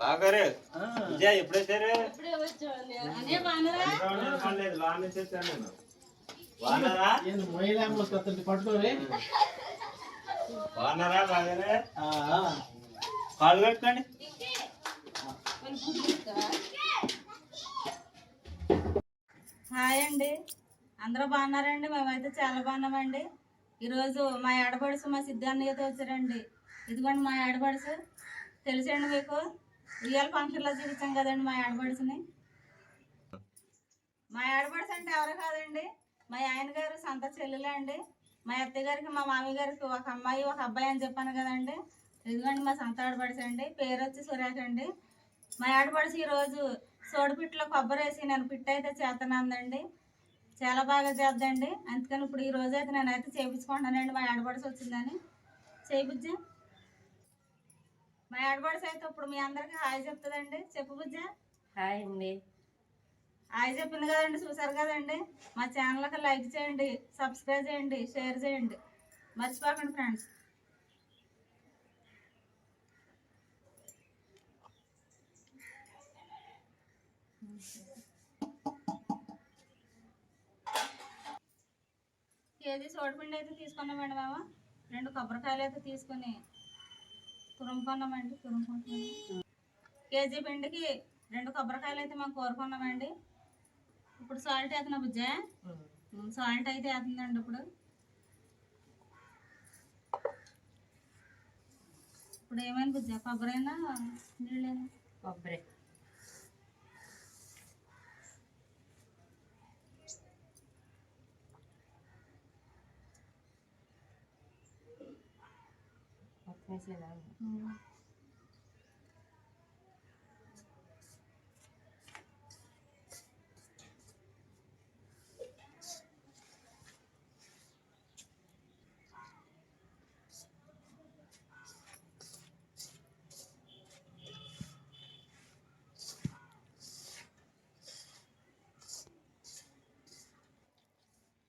బాగారు. విజయ్ బాగున్నారా బాగారే? కట్టుకోండి. హాయ్ అండి. అందరూ బాగున్నారండి మేమైతే చాలా బాగున్నామండి. ఈరోజు మా ఆడపడుసు మా సిద్ధాన్నయ్యతో వచ్చారండి. ఇదిగోండి మా ఆడబడుసు తెలుసండి మీకు. రియల్ ఫంక్షన్లో చూపించాం కదండి మా ఆడబడుసుని మా ఆడబడుసు అంటే ఎవరు కాదండి? మా ఆయన గారు సొంత చెల్లెలే అండి. మా అత్తయ్య గారికి మా మామయ్య గారికి ఒక అమ్మాయి ఒక అబ్బాయి అని చెప్పాను కదండి. ఇదిగోండి మా సొంత ఆడపడుసు అండి. పేరు వచ్చి సురేఖ అండి. మా ఆడపడుసు ఈరోజు సోడిపిట్లో కొబ్బరి వేసి నేను పిట్ట అయితే చేస్తున్నానండి చాలా బాగా చేద్దండి. అందుకని ఇప్పుడు ఈ రోజు అయితే నేనైతే చేయించుకుంటానండి మా ఆడబడిసి వచ్చిందని. చేయించా మా ఆడపడుసు అయితే ఇప్పుడు మీ అందరికి హాయ్ చెప్తుందండి. చెప్పు బుజ్జ. హాయ్ అండి. హాయ్ చెప్పింది కదండి చూసారు కదండి? మా ఛానల్కి లైక్ చేయండి సబ్స్క్రైబ్ చేయండి షేర్ చేయండి. మర్చిపోకండి ఫ్రెండ్స్. కేజీ సోడిపిండి అయితే తీసుకున్నామండి మేము రెండు కొబ్బరికాయలు అయితే తీసుకొని తురుముకున్నామండి తురుముకుంటున్నాము కేజీ పిండికి రెండు కొబ్బరికాయలు అయితే మేము కోరుకున్నామండి. ఇప్పుడు సాల్ట్ వేస్తున్నా బుజ్జా. సాల్ట్ అయితే వేస్తుందండి ఇప్పుడు. ఇప్పుడు ఏమైంది బుజ్జా? కొబ్బరైనా నీళ్ళైనా? కొబ్బరి. మొత్తం వేసేదా?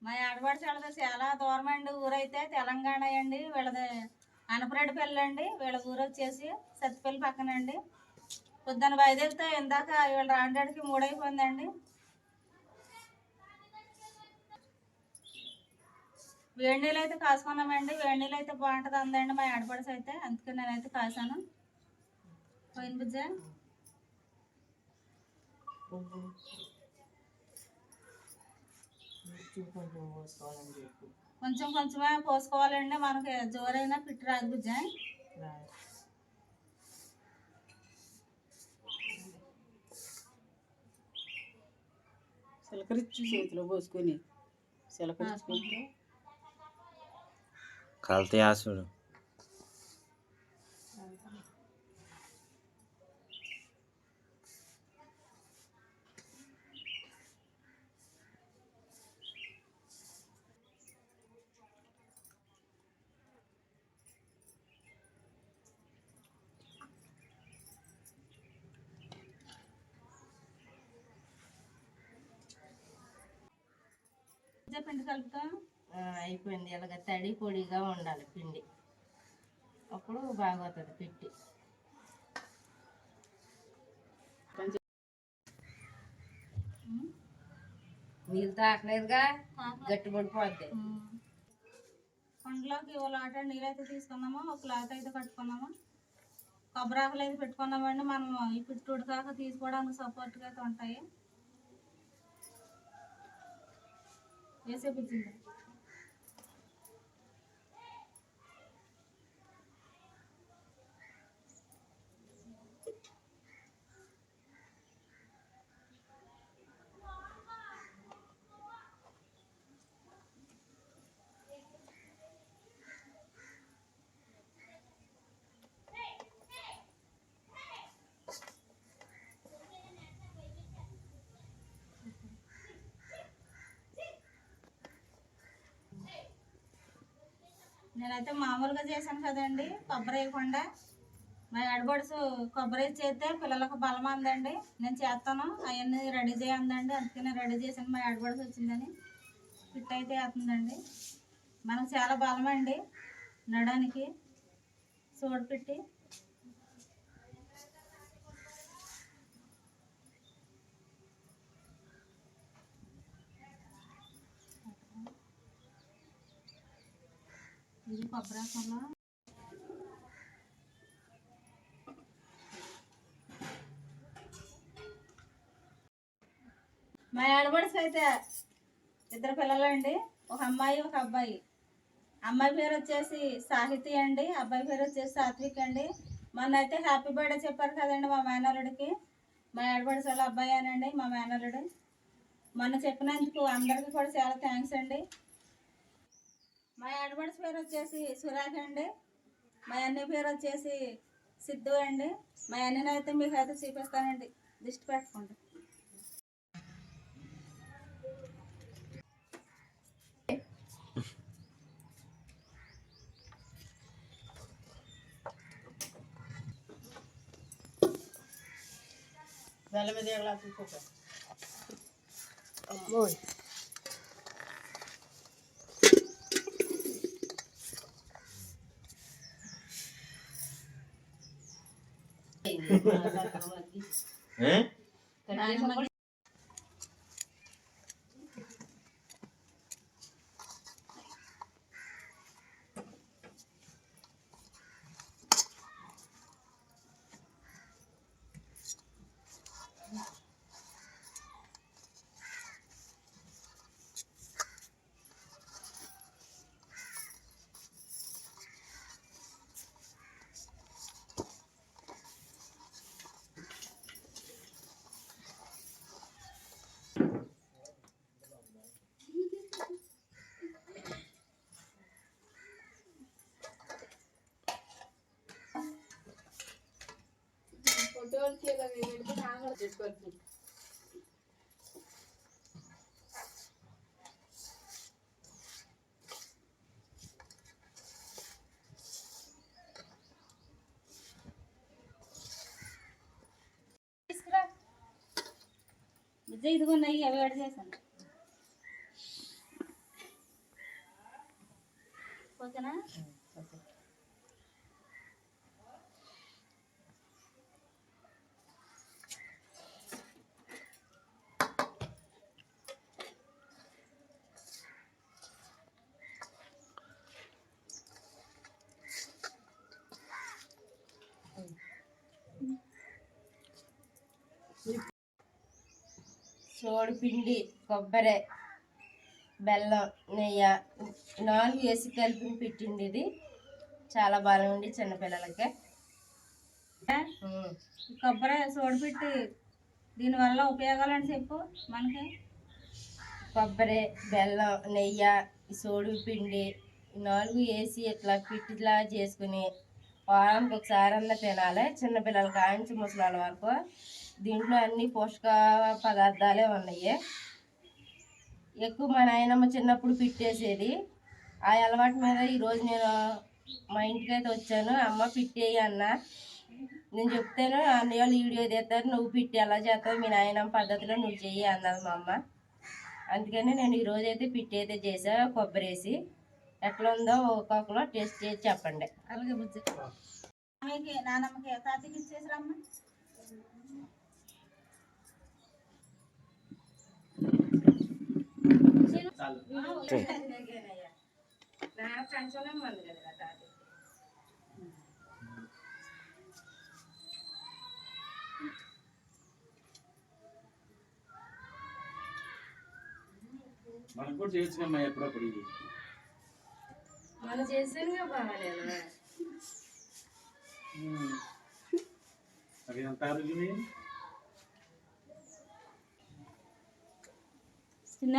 మా ఆడపడి వాళ్ళది చాలా దూరం అండి ఊరైతే తెలంగాణ అండి వీళ్ళది అనపరెడ్డి పిల్ల అండి వీళ్ళ ఊరు వచ్చేసి సత్తిపల్లి పక్కన అండి పొద్దున్న బయలుదేరితే ఇందాక వీళ్ళ రాండాడికి మూడైపోయిందండి. వేడి నీళ్ళు అయితే కాసుకున్నామండి. వేడి నీళ్ళు అయితే బాగుంటుంది అందండి మా ఆడపడిసి అయితే. అందుకే నేనైతే కాసాను. పోయిన బుజ్జ. కొంచెం కొంచెం కొంచెమే పోసుకోవాలండి మనకి జోరైనా పిట్టి రాదు బుజ్జ రాదు. చిలకరించి చేతిలో పోసుకొని చిలకరించుకుంటే కల్తీ ఆసుడు బుజ్జ పిండి కలుపుతాం? అయిపోయింది. ఇలాగ తడి పొడిగా ఉండాలి పిండి. అప్పుడు బాగోతుంది పిట్టి. నీళ్ళు తాకలేదుగా గట్టి పడిపోద్ది పండ్లోకి ఓ లాట నీళ్ళు అయితే తీసుకున్నాము ఒక క్లాత్ అయితే కట్టుకున్నాము కొబ్బరాకులు అయితే పెట్టుకున్నామండి మనం ఈ పిట్టు ఉడకాక తీసుకోవడానికి సపోర్ట్గా అయితే ఉంటాయి. వేసేపించింది నేనైతే మామూలుగా చేశాను కదండి కొబ్బరి వేయకుండా మా ఎడబడుసు కొబ్బరి చేస్తే పిల్లలకు బలం అందండి. నేను చేస్తాను అవన్నీ రెడీ చేయందండి. అందుకే నేను రెడీ చేశాను. మా ఎడబడుసు వచ్చిందని ఫిట్ అయితే వేస్తుందండి మనకు చాలా బలం అండి నడడానికి సోడు పెట్టి ఇది మా ఆడబడికి అయితే ఇద్దరు పిల్లలు అండి. ఒక అమ్మాయి ఒక అబ్బాయి. అమ్మాయి పేరు వచ్చేసి సాహితి అండి. అబ్బాయి పేరు వచ్చేసి సాత్విక్ అండి. మొన్న అయితే హ్యాపీ బర్త్డే చెప్పారు కదండి మా మేనల్లుడికి. మా ఆడబడిసే వాళ్ళ అబ్బాయి అనండి మా మేనల్లుడు. మొన్న చెప్పినందుకు అందరికీ కూడా చాలా థ్యాంక్స్ అండి. మా ఆడబడిస పేరు వచ్చేసి సురేఖ అండి. మా అన్నయ్య పేరు వచ్చేసి సిద్ధు అండి. మా అన్నయ్యని అయితే మీకు అయితే చూపిస్తానండి. దిష్టి పెట్టుకోండి. బెల్లం మీద అమ్మోయ్ ఏ? ¿Eh? తీసుకురా. విజయ్ ఇదిగో నెయ్యి అవి వేడి చేశాను. ఓకేనా? సోడు పిండి కొబ్బరి బెల్లం నెయ్యి నాలుగు వేసి కలిపి పెట్టింది ఇది. చాలా బాగుంది చిన్నపిల్లలకి. కొబ్బరి సోడు పెట్టి దీనివల్ల ఉపయోగాలు అని చెప్పు మనకి? కొబ్బరి బెల్లం నెయ్యి సోడు పిండి నాలుగు వేసి ఇట్లా పిట్టిలా చేసుకుని వారానికి ఒకసారి అన్న తినాలి చిన్నపిల్లల కాంచి ముసలాళ్ళ వరకు. దీంట్లో అన్ని పోషక పదార్థాలే ఉన్నాయి. ఎక్కువ మా నాయనమ్మ చిన్నప్పుడు పిట్టేసేది. ఆ అలవాటు మీద ఈరోజు నేను మా ఇంటికి అయితే వచ్చాను. అమ్మ పిట్టేయి అన్న. నేను చెప్తాను అన్నయ్య వాళ్ళు వీడియో తీస్తారు నువ్వు పిట్టి ఎలా చేస్తావు మీ నాయనమ్మ పద్ధతిలో నువ్వు చెయ్యి అన్నది మా అమ్మ. అందుకని నేను ఈరోజు అయితే పిట్టి అయితే చేసా కొబ్బరి వేసి. ఎట్లా ఉందో ఒక్కొక్కలో టేస్ట్ చేసి చెప్పండి. అలాగే బుజ్జి. నానమ్మకి తాతకి ఇచ్చేసి రమ్మ కంచంలో మంది కదా తాత మనకు కూడా చేయొచ్చు కమ్మా ఎప్పుడప్పుడు ఇది మనం చేసానుగా బాగా నేను ఉమ్. అది ఎంత అరుగుని చిన్న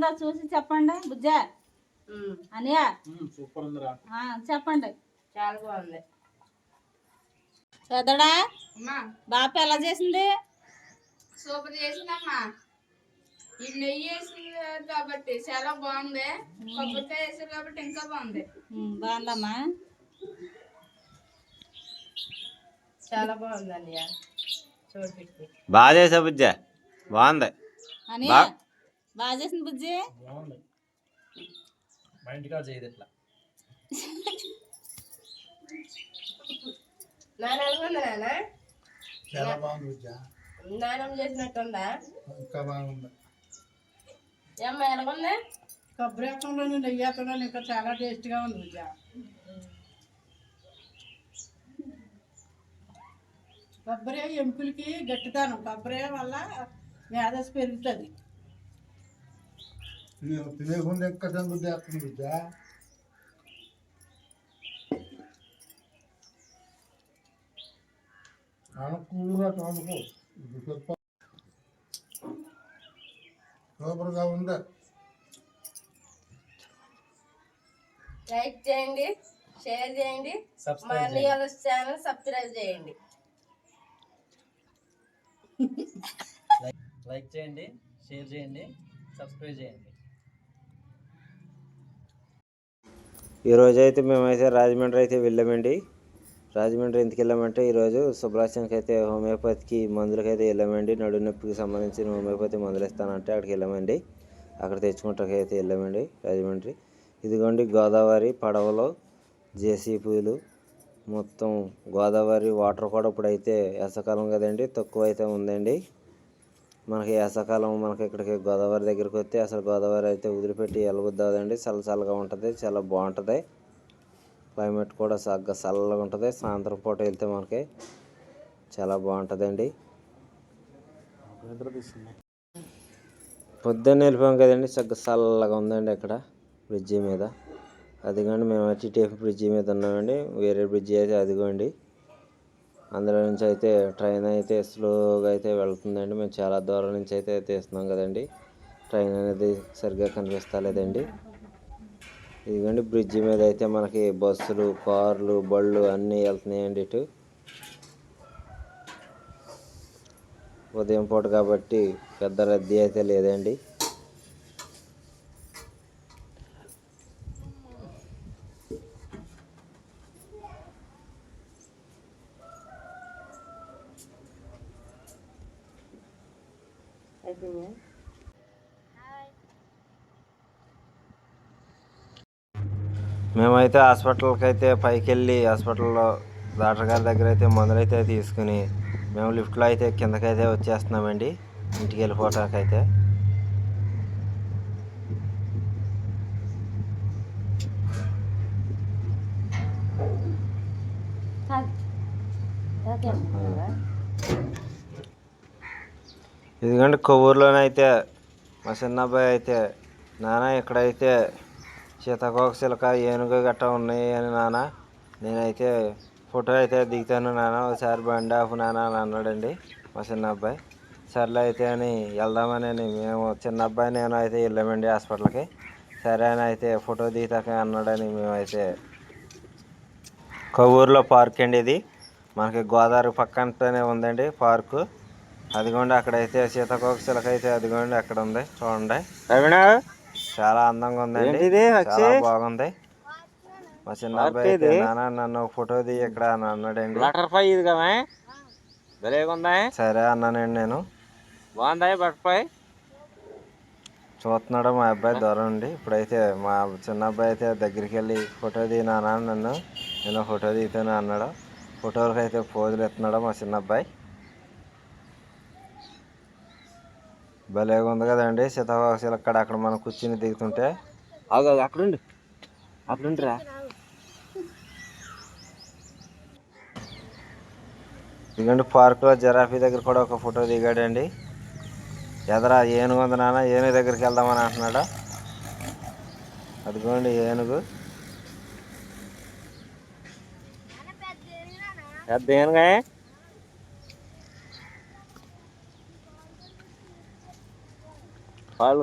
ఎలాగుందో చూసి చెప్పండి బుజ్జా? అనియా? సూపర్ ఉందిరా. చెప్పండి. చాలా బాగుంది. పెద్దడా? బాప ఎలా చేసింది? సూపర్ చేసిందమ్మా. ఈ నెయ్యి వేసింది కాబట్టి చాలా బాగుంది. కొబ్బరికాయ వేసారు కాబట్టి ఇంకా బాగుంది. బాగుందమ్మా. చాలా బాగుంది అన్నయ్య చూడు బాగా చేసా బుజ్జ. బాగుంది. అని బాగా చేసింది బుజ్జి? బాగుంది. మా ఇంటికాడ చేయదు ఇట్లా. నాన్న ఎలాగుంది నాన్న? చాలా బాగుంది విద్య నానమ్మ చేసినట్టుందా? ఇంకా బాగుంది. ఏమ్మా ఎలాగుంది? కొబ్బరి వేపంలోని నెయ్యి ఇంకా చాలా టేస్ట్గా ఉంది కొబ్బరి ఎముకలకి గట్టితనం కొబ్బరి వల్ల మేధస్సు పెరుగుతుంది. నేను తినేకుండా ఎక్కడ అనుకూలంగా వండుకో ఇది సూపర్ సూపర్గా లైక్ చేయండి షేర్ చేయండి మా అన్నయ్య ఛానల్ సబ్స్క్రైబ్ చేయండి. లైక్ చేయండి షేర్ చేయండి సబ్స్క్రైబ్ చేయండి. ఈరోజు అయితే మేమైతే రాజమండ్రి అయితే వెళ్ళామండి. రాజమండ్రి ఎందుకు వెళ్ళామంటే ఈరోజు సుబ్రాచన్కి అయితే హోమియోపతికి మందులకి అయితే వెళ్ళామండి. నడు నొప్పికి సంబంధించిన హోమియోపతి మందులు ఇస్తానంటే అక్కడికి వెళ్ళామండి. అక్కడ తెచ్చుకుంటానికి అయితే వెళ్ళామండి రాజమండ్రి. ఇదిగోండి గోదావరి పడవలో జేసీపీలు మొత్తం గోదావరి వాటర్ కూడా ఇప్పుడైతే వేసవకాలం కదండి తక్కువ అయితే ఉందండి. మనకి వేసవకాలం మనకి ఇక్కడికి గోదావరి దగ్గరికి వస్తే అసలు గోదావరి అయితే వదిలిపెట్టి చల్ల చల్లగా ఉంటుంది చాలా బాగుంటుంది. క్లైమేట్ కూడా చక్కగా చల్లగా ఉంటుంది. సాయంత్రం పూట వెళ్తే మనకి చాలా బాగుంటుందండి. పొద్దున్న వెళ్ళిపోయాం కదండి చక్కగా చల్లగా ఉందండి ఇక్కడ బ్రిడ్జి మీద. అదిగోండి మేము వచ్చి టేపు బ్రిడ్జి మీద ఉన్నామండి. వేరే బ్రిడ్జి అయితే అదిగోండి. అందులో నుంచి అయితే ట్రైన్ అయితే స్లోగా అయితే వెళ్తుందండి. మేము చాలా దూరం నుంచి అయితే తీస్తున్నాం కదండి. ట్రైన్ అనేది సరిగ్గా కనిపిస్తలేదండి ఇదిగోండి బ్రిడ్జి మీద అయితే మనకి బస్సులు కార్లు బళ్ళు అన్నీ వెళ్తున్నాయండి ఇటు. ఉదయం పూట కాబట్టి పెద్ద రద్దీ అయితే లేదండి. అయిపోయిందా మేమైతే హాస్పిటల్కి అయితే పైకి వెళ్ళి హాస్పిటల్లో డాక్టర్ గారి దగ్గర అయితే మందులు అయితే తీసుకుని మేము లిఫ్ట్లో అయితే కిందకైతే వచ్చేస్తున్నామండి. ఇంటికి వెళ్ళిపోవటానికి అయితే ఇదిగోండి కొవ్వూరులోనైతే మా చిన్న అబ్బాయి అయితే నాన్న ఇక్కడైతే సీతాకోక చిలక ఏనుగు గట్రా ఉన్నాయి అని నాన్న. నేనైతే ఫోటో అయితే దిగుతాను నాన్న. ఒకసారి బండి ఆఫ్ నాన్న అని అన్నాడండి మా చిన్న అబ్బాయి సర్లే అయితే అని వెళ్దామని మేము చిన్న అబ్బాయి నేను అయితే వెళ్ళామండి హాస్పిటల్కి. సరే అని అయితే ఫోటో దిగుతాక అన్నాడని మేమైతే కొవ్వూరులో పార్క్ అండి ఇది. మనకి గోదావరి పక్కనతోనే ఉందండి పార్కు. అదిగోండి అక్కడైతే సీతాకోక చిలక అయితే అదిగోండి అక్కడ ఉంది చూడండి చాలా అందంగా ఉందండి. చాలా బాగుంది. మా చిన్న అబ్బాయి అయితే, నాన్న ఫోటో దిగి ఇక్కడ అని అన్నాడండి. బటర్ఫ్లై ఇది కదా? ఉందా? సరే అన్నానండి నేను. బాగుందా బటర్ఫ్లై? చూస్తున్నాడు మా అబ్బాయి దూరం ఉండి ఇప్పుడైతే మా చిన్న అబ్బాయి అయితే దగ్గరికి వెళ్ళి ఫోటో దిగి నాన్న నన్ను నేను ఫోటో దిగుతాను అన్నాడు. ఫోటోలకు అయితే పోజులు ఎత్తున్నాడు మా చిన్న అబ్బాయి భలేగా ఉంది కదండి సీతాకోకశిల అక్కడ అక్కడ మనం కూర్చుని దిగుతుంటే. అక్కడుండు అక్కడుంటురా ఇదిగోండి పార్కులో జరాఫీ దగ్గర కూడా ఒక ఫోటో దిగాడండి. ఎదరా ఏనుగు ఉంది నాన్న ఏనుగు దగ్గరికి వెళ్దామని అంటున్నాడు? అదిగోండి ఏనుగు. పెద్ద ఏనుగా?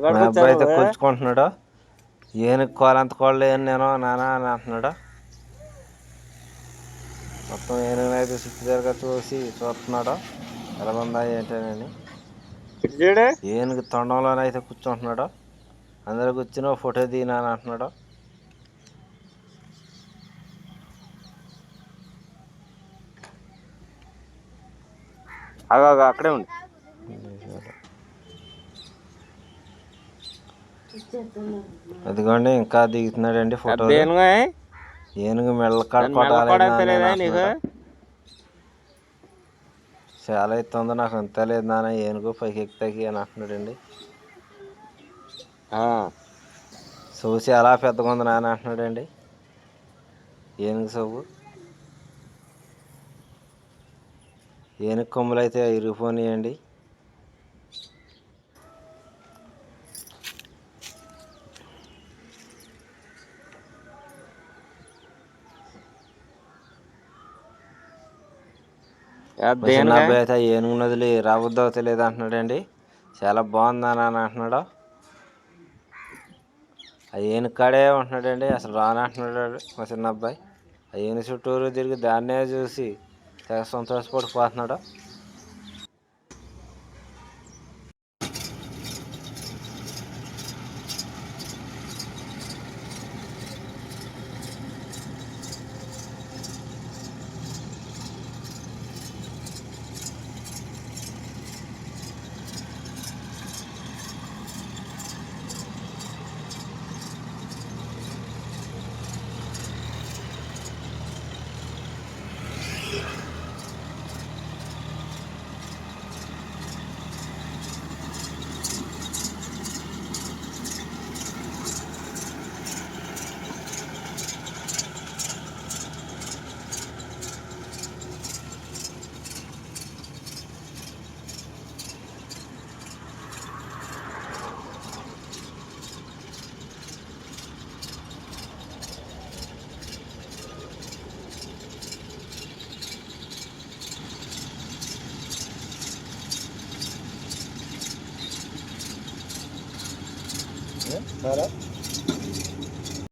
మా అబ్బాయి అయితే కూర్చుకుంటున్నాడు ఏనుగు కోలంత కోళ్ళు ఏను నేను నానా అని అంటున్నాడు. మొత్తం ఏనుగు అయితే చుట్టూ చూసి చూస్తున్నాడు. ఎలా ఉందా ఏంటని ఏనుగు తొండంలోనైతే కూర్చుంటున్నాడు. అందరూ కూర్చుని ఫోటో దిగినా అని అంటున్నాడు. అక్కడే ఉండు. అదిగోండి ఇంకా దిగుతున్నాడండి ఫోటో ఏనుగా ఏనుగు మెల్ల కాడ దాని మెల్ల కొట్టాలి కూడా నాన్న తెలియదా అని నీకు? అంటున్నాడు. చాలా ఎత్తుంది నాకు అంత లేదు నాన్న ఏనుగు పైకి ఎక్కుతాకి అని అంటున్నాడండి. సొవ్వు చాలా పెద్దగా ఉంది నాన్న అంటున్నాడండి. ఏనుగు సొవ్వు. ఏనుగు కొమ్ములు అయితే ఇరిగిపోయినాయండి. దేనిగా అబ్బాయి అయితే ఆ ఏనుగు నదిలి రాబుద్ది అవుతలేదు అంటున్నాడండి. చాలా బాగుంది అని అంటున్నాడు. ఆ ఏనుగు కాడే ఉంటున్నాడండి అసలు రాను అంటున్నాడు మా చిన్న అబ్బాయి. ఆ ఏనుగు చుట్టూరు తిరిగి దాన్నే చూసి తెగ సంతోషపడిపోతున్నాడు.